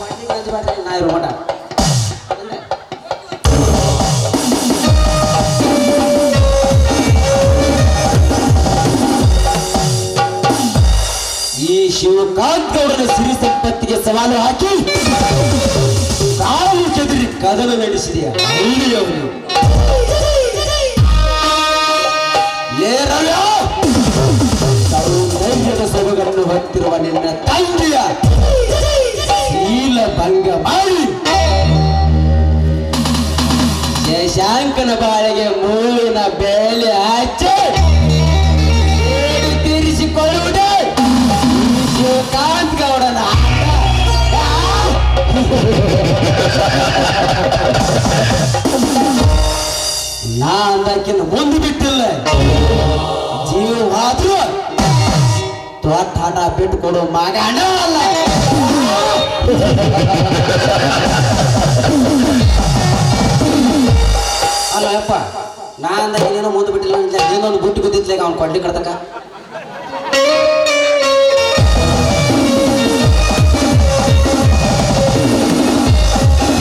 ಮಣ್ಣಿಗೆ ಅಂಜಬಾರ್ದು, ನಾ ಇರೋ ಮಟ ಈ ಶಿವಕಾಂತ್ ಗೌಡನ ಸಿರಿ ಸಂಪತ್ತಿಗೆ ಸವಾಲು ಹಾಕಿ ಸಾವು ಚದುರಿ ಕದನ ನಡೆಸಿದೆಯ? ಅಲ್ಲಿಯವನು ಸೌಂದರ್ಯದ ಸೊಬಗನ್ನು ಹೊತ್ತಿರುವ ನಿನ್ನ ತಂಗಿಯ ಶೀಲ ಭಂಗ ಮಾಡಿ ಶಶಾಂಕನ ಬಾಳೆಗೆ ಮೂಳಿನ ಬೇಲೆ ಹಚ್ಚಿ ತೀರಿಸಿಕೊಳ್ಳುವುದೇ ಶಿವಕಾಂತ್ ಗೌಡನ ನಾ ಅಂದಕ್ಕಿಂತ ಮುಂದೆ ಬಿಟ್ಟಿಲ್ಲ. ಜೀವವಾದ್ರೂ ತೋಟಾಟ ಬಿಟ್ಟು ಕೊಡು ಮಗನ ಅಲ್ಲ. ಅಲ್ಲ ಅಪ್ಪ ನಾ ಏನೇನೋ ಮುಂದೆ ಬಿಟ್ಟಿಲ್ಲ ನೀನೊಂದು ಬುಟ್ಟಿ ಬಿದ್ದಿತ್ಲೇಗ ಅವ್ನು ಕೊಡ್ಲಿ ಕಡ್ತಕ